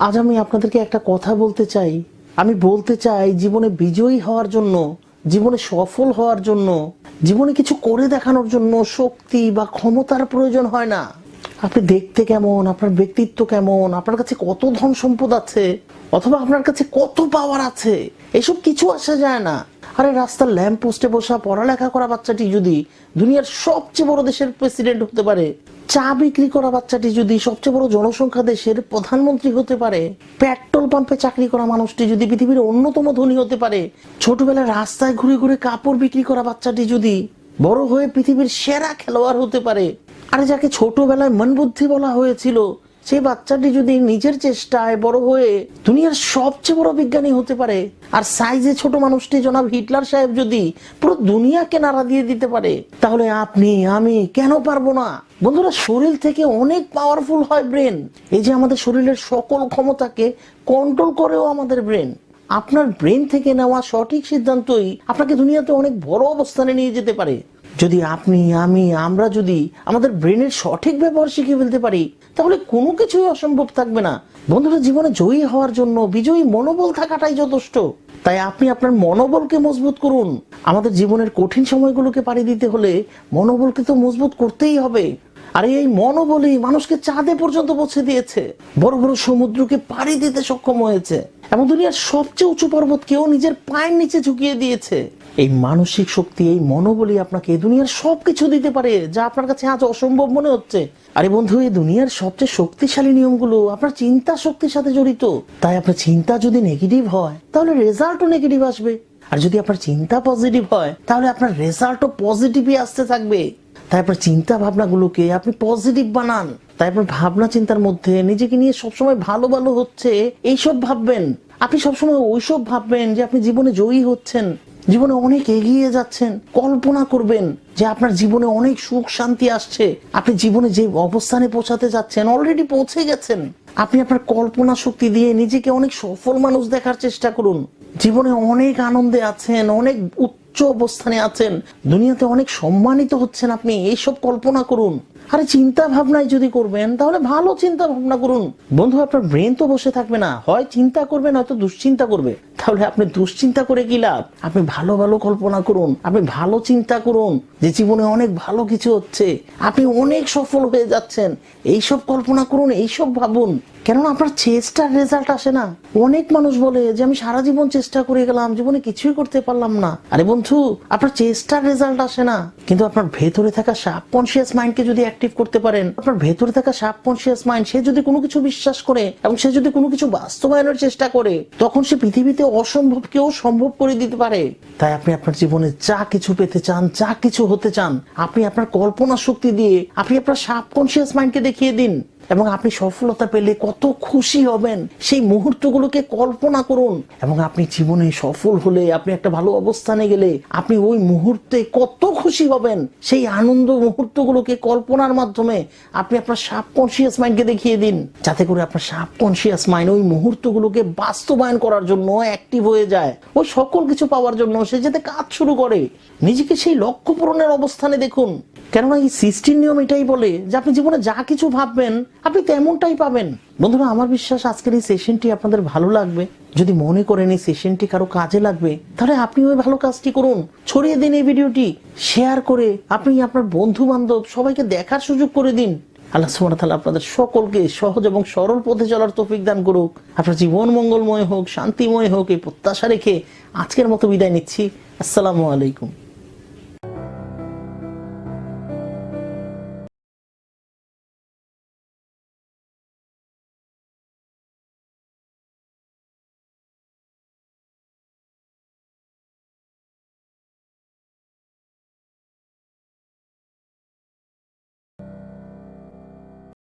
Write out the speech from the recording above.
আজ আমি আপনাদেরকে একটা কথা বলতে চাই। আমি বলতে চাই, জীবনে বিজয়ী হওয়ার জন্য, জীবনে সফল হওয়ার জন্য, জীবনে কিছু করে দেখানোর জন্য শক্তি বা ক্ষমতার প্রয়োজন হয় না। আপনি দেখতে কেমন? আপনার ব্যক্তিত্ব কেমন? আপনার কাছে কত ধন সম্পদ আছে? অথবা আপনার কাছে কত পাওয়ার আছে? এসব কিছু আসা যায় না। আরে রাস্তার ল্যাম্প পোস্টে বসা পড়ালেখা করা বাচ্চাটি যদি দুনিয়ার সবচেয়ে বড় দেশের প্রেসিডেন্ট হতে পারে, চা বিক্রি করা বাচ্চাটি যদি সবচেয়ে বড় জনসংখ্যা দেশের প্রধানমন্ত্রী হতে পারে পেট্রোল পাম্পে চাকরি করা মানুষটি যদি পৃথিবীর অন্যতম ধনী হতে পারে, ছোটবেলায় রাস্তায় ঘুরে ঘুরে কাপড় বিক্রি করা বাচ্চাটি যদি বড় হয়ে পৃথিবীর সেরা খেলোয়াড় হতে পারে, আরে যাকে ছোটবেলায় মন বুদ্ধি বলা হয়েছিল সেই বাচ্চাটি যদি নিজের চেষ্টায় বড় হয়ে দুনিয়ার সবচেয়ে বড় বিজ্ঞানী হতে পারে, আর সাইজে ছোট মানুষটি জনাব হিটলার সাহেব যদি পুরো দুনিয়াকে নাড়া দিয়ে দিতে পারে, তাহলে আপনি, আমি কেন পারব না? বন্ধুরা, শরীর থেকে অনেক পাওয়ারফুল হয় ব্রেন এই যে আমাদের শরীরের সকল ক্ষমতাকে কন্ট্রোল করেও আমাদের ব্রেন আপনার ব্রেন থেকে নেওয়া সঠিক সিদ্ধান্তই আপনাকে দুনিয়াতে অনেক বড় অবস্থানে নিয়ে যেতে পারে। যদি আপনি, আমি, আমরা যদি আমাদের ব্রেনের সঠিক ব্যবহার শিখে ফেলতে পারি তাহলে কোনো কিছুই অসম্ভব থাকবে না। বন্ধুরা, জীবনে জয়ী হওয়ার জন্য বিজয়ী মনোবল থাকাটাই যথেষ্ট। তাই আপনি আপনার মনোবলকে মজবুত করুন। আমাদের জীবনের কঠিন সময়গুলোকে পাড়ি দিতে হলে মনোবলকে তো মজবুত করতেই হবে। আর এই মনোবলই মানুষকে চাঁদে পর্যন্ত পৌঁছে দিয়েছে। বড় বড় সমুদ্রকে পাড়ি দিতে সক্ষম হয়েছে। এবং দুনিয়ার সবচেয়ে উঁচু পর্বত কেউ নিজের পায়ের নিচে ঝুঁকিয়ে দিয়েছে। এই মানসিক শক্তি, এই মনোবলই আপনাকে দুনিয়ার সবকিছু দিতে পারে, যা আপনার কাছে আজ অসম্ভব মনে হচ্ছে। আরে বন্ধু, এই দুনিয়ার সবচেয়ে শক্তিশালী নিয়মগুলো আপনার চিন্তা শক্তির সাথে জড়িত। তাই আপনার চিন্তা যদি নেগেটিভ হয়, তাহলে রেজাল্টও নেগেটিভ আসবে। আর যদি আপনার চিন্তা পজিটিভ হয়, তাহলে আপনার রেজাল্টও পজিটিভই আসতে থাকবে। তাই আপনার চিন্তা ভাবনাগুলোকে আপনি পজিটিভ বানান। তাই আপনার ভাবনা চিন্তার মধ্যে নিজেকে নিয়ে সবসময় ভালো ভালো হচ্ছে, এইসব ভাববেন। আপনি সবসময় ওইসব ভাববেন যে আপনি জীবনে জয়ী হচ্ছেন, জীবনে অনেক এগিয়ে যাচ্ছেন, কল্পনা করবেন যে আপনার জীবনে অনেক সুখ শান্তি আসছে। আপনি জীবনে যে অবস্থানে পৌঁছাতে যাচ্ছেন অলরেডি পৌঁছে গেছেন। আপনি আপনার কল্পনা শক্তি দিয়ে নিজেকে অনেক সফল মানুষ দেখার চেষ্টা করুন। জীবনে অনেক আনন্দে আছেন, অনেক অবস্থানে আছেন। দুনিয়াতে অনেক সম্মানিত হচ্ছেন আপনি। এইসব কল্পনা করুন। আরে চিন্তা ভাবনায় যদি করবেন, তাহলে ভালো চিন্তা ভাবনা করুন। বন্ধু, আপনার ব্রেন তো বসে থাকবে না। হয় চিন্তা করবে নয়তো দুশ্চিন্তা করবে। তাহলে আপনি দুশ্চিন্তা করে কি লাভ? আপনি ভালো ভালো কল্পনা করুন। আপনি ভালো চিন্তা করুন যে জীবনে অনেক ভালো কিছু হচ্ছে। আপনি অনেক সফল হয়ে যাচ্ছেন। এইসব কল্পনা করুন, এইসব ভাবুন। কেননা আপনার চেষ্টার রেজাল্ট আসে না। অনেক মানুষ বলে যে, আমি সারা জীবন চেষ্টা করে গেলাম, জীবনে কিছুই করতে পারলাম না। আরে বন্ধু, আপনার চেষ্টার রেজাল্ট আসে না। কিন্তু আপনার ভেতরে থাকা সাবকনসিয়াস মাইন্ডকে যদি অ্যাক্টিভ করতে পারেন। আপনার ভেতরে থাকা সাবকনসিয়াস মাইন্ড সে যদি কোনো কিছু বিশ্বাস করে এবং সে যদি কোনো কিছু বাস্তবায়নের চেষ্টা করে, তখন সে পৃথিবীতে অসম্ভবকেও সম্ভব করে দিতে পারে। তাই আপনি আপনার জীবনে যা কিছু পেতে চান, যা কিছু হতে চান, আপনি আপনার কল্পনা শক্তি দিয়ে, আপনি আপনার সাবকনসিয়াস মাইন্ডকে দেখিয়ে দিন। এবং আপনি সফলতা পেলে কত খুশি হবেন। সেই মুহূর্তগুলোকে কল্পনা করুন। এবং আপনি জীবনে সফল হলে, আপনি একটা ভালো অবস্থানে গেলে, আপনি ওই মুহূর্তে কত খুশি হবেন। সেই আনন্দ মুহূর্তগুলোকে কল্পনার মাধ্যমে আপনি আপনার সাবকনসিয়াস মাইন্ডকে দেখিয়ে দিন। যাতে করে আপনার সাবকনসিয়াস মাইন্ড ওই মুহূর্তগুলোকে বাস্তবায়ন করার জন্য অ্যাক্টিভ হয়ে যায়। ওই সকল কিছু পাওয়ার জন্য সে যাতে কাজ শুরু করে। নিজেকে সেই লক্ষ্য পূরণের অবস্থানে দেখুন। কেননা এই সৃষ্টির নিয়ম এটাই বলে যে আপনি জীবনে যা কিছু ভাববেন, আপনি তেমনটাই পাবেন। বন্ধুরা, আমার বিশ্বাস আজকের এই সেশনটি আপনাদের ভালো লাগবে। যদি মনে করেন এই সেশনটি কারও কাজে লাগবে, তাহলে আপনি ওই ভালো কাজটি করুন। ছড়িয়ে দিন এই ভিডিওটি শেয়ার করে আপনি আপনার বন্ধু বান্ধব সবাইকে দেখার সুযোগ করে দিন। আল্লাহ ওয়া তাআলা আপনাদের সকলকে সহজ এবং সরল পথে চলার তৌফিক দান করুক। আপনার জীবন মঙ্গলময় হোক, শান্তিময় হোক, এই প্রত্যাশা রেখে আজকের মতো বিদায় নিচ্ছি। আসসালামু আলাইকুম।